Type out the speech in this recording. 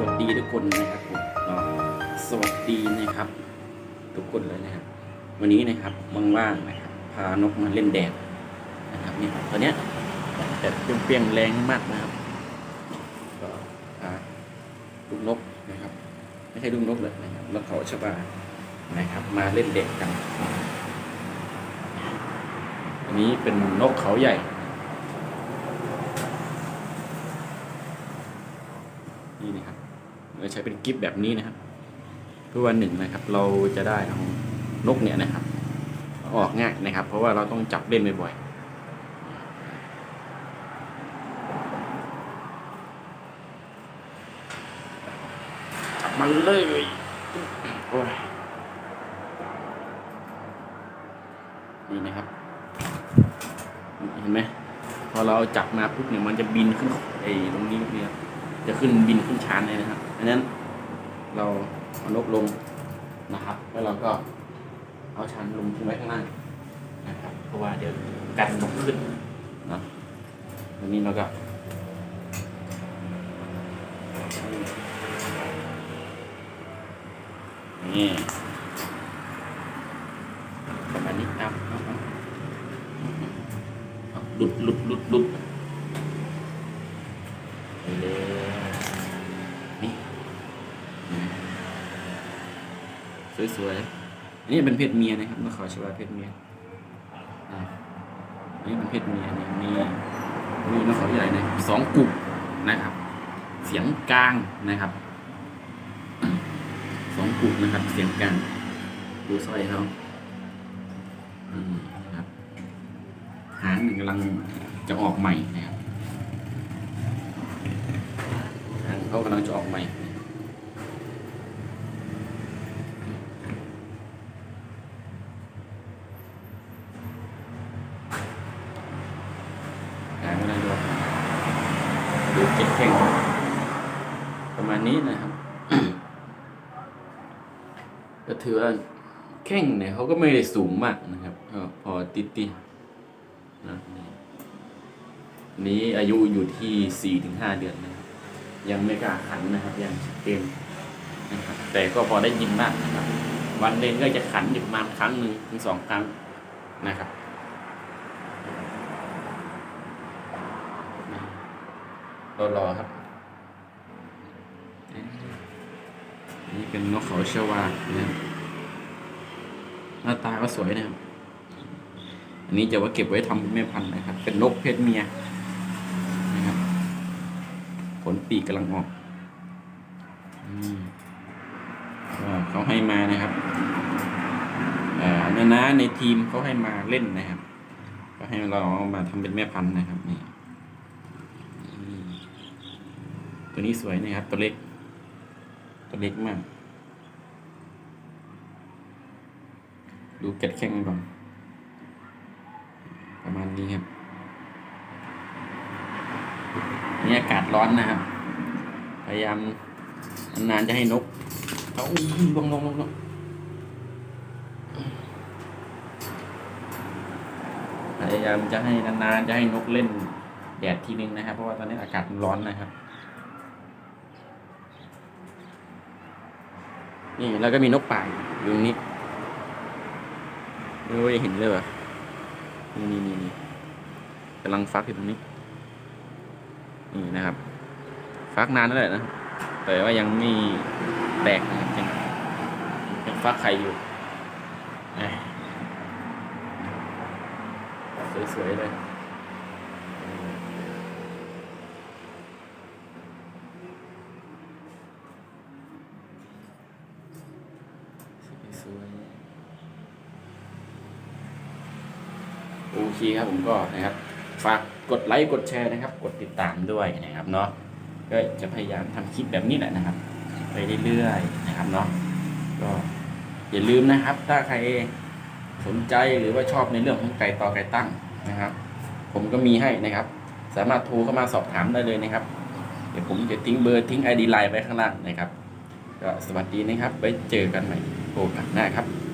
วัสดีทุกคนนะครับผมก็สวัสดีนะครับ ทุกคนเลยนะครับ วันนี้นะครับว่างๆนะครับ พานกมาเล่นแดดนะครับนี่ตอนเนี้ยแดดเปรี้ยงๆแรงมากนะครับก็พาลูกนกนะครับ ไม่ใช่ลูกนกเลยนะครับนกเขาชบานะครับ มาเล่นแดดกันอันนี้เป็นนกเขาใหญ่นี่นะครับ ใช้เป็นกิฟต์แบบนี้นะครับเพื่อวันหนึ่งนะครับ เราจะได้เอานกเนี่ยนะครับเอาออกง่ายนะครับ เพราะว่าเราต้องจับเล่นบ่อยๆจับมันเลยโอ้ยนี่นะครับ เห็นไหมพอเราจับมาปุ๊บเนี่ยมันจะบินขึ้นไอ้ตรงนี้เนี่ย จะขึ้นบินขึ้นชานเลยนะครับดังนั้นเราเอานกลงนะครับ แล้วเราก็เอาชานลงทิ้งไว้ข้างล่างนะครับ เพราะว่าเดี๋ยวกันนกขึ้นนะทีนี้เราก็นี่ประมาณนี้เอาเอาเอาเอาหลุดหลุดหลุดหลุดไปเลย สวยๆ อันนี้เป็นเพศเมียนะครับนกเขาชวาเพศเมียอ่าอันนี้เป็นเพศเมียเนี่ยมีมีนกเขาใหญ่นะสองกลุ่มนะครับ เสียงกลางนะครับสองกลุ่มนะครับ เสียงกลางดูสร้อยเขาอืมนะครับหางหนึ่งกำลังจะออกใหม่นะครับหางเขากำลังจะออกใหม่หางกำลังจะออกใหม่ ดูเจ็ดแข้งประมาณนี้นะครับ ก็ถือว่าแข้งเนี่ยเขาก็ไม่ได้สูงมากนะครับก็พอติดติดๆนะนี่อันนี้อายุอยู่ที่สี่ถึงห้าเดือนนะครับ ยังไม่กล้าขันนะครับ ยังเต็มนะครับแต่ก็พอได้ยินบ้างนะครับ วันเล่นก็จะขันอยู่ประมาณครั้งหนึ่งถึงสองครั้งนะครับ รอรอๆครับนี่เป็นนกเขาเชวานะครับหน้าตาก็สวยนะครับ อันนี้จะว่าเก็บไว้ทำเป็นแม่พันธุ์นะครับ เป็นนกเพศเมียนะครับ ผลปีกกำลังออกอมเขาให้มานะครับเอ่อนานาในทีมเขาให้มาเล่นนะครับ ก็ให้เราเอามาทำเป็นแม่พันธุ์นะครับนี่อืม ตัวนี้สวยนะครับ ตัวเล็ก ตัวเล็กมาก ดูเกล็ดแข้งก่อนประมาณนี้ครับนี่อากาศร้อนนะครับ พยายามนานๆจะให้นกเอาลงลงลงลงพยายามจะให้นานๆจะให้นกเล่นแดดทีนึงนะครับ เพราะว่าตอนนี้อากาศร้อนนะครับ นี่แล้วก็มีนกป่าอยู่ตรงนี้ไม่รู้จะเห็นเลยว่ะนี่นี่นี่นี่กำลังฟักอยู่ตรงนี้ นี่นะครับ ฟักนานแล้วแหละนะ แต่ว่ายังไม่แตกนะครับยังยังฟักไข่อยู่สวยๆเลย สวยๆ โอเคครับผมก็นะครับ ฝากกดไลค์กดแชร์นะครับ กดติดตามด้วยนะครับเนาะก็จะพยายามทำคลิปแบบนี้แหละนะครับ ไปเรื่อยๆนะครับเนาะก็อย่าลืมนะครับ ถ้าใครสนใจหรือว่าชอบในเรื่องของไก่ต่อไก่ตั้งนะครับ ผมก็มีให้นะครับ สามารถโทรเข้ามาสอบถามได้เลยนะครับ เดี๋ยวผมจะทิ้งเบอร์ทิ้งไอดีไลน์ไว้ข้างล่างนะครับ ก็สวัสดีนะครับไว้เจอกันใหม่โอกาสหน้าครับ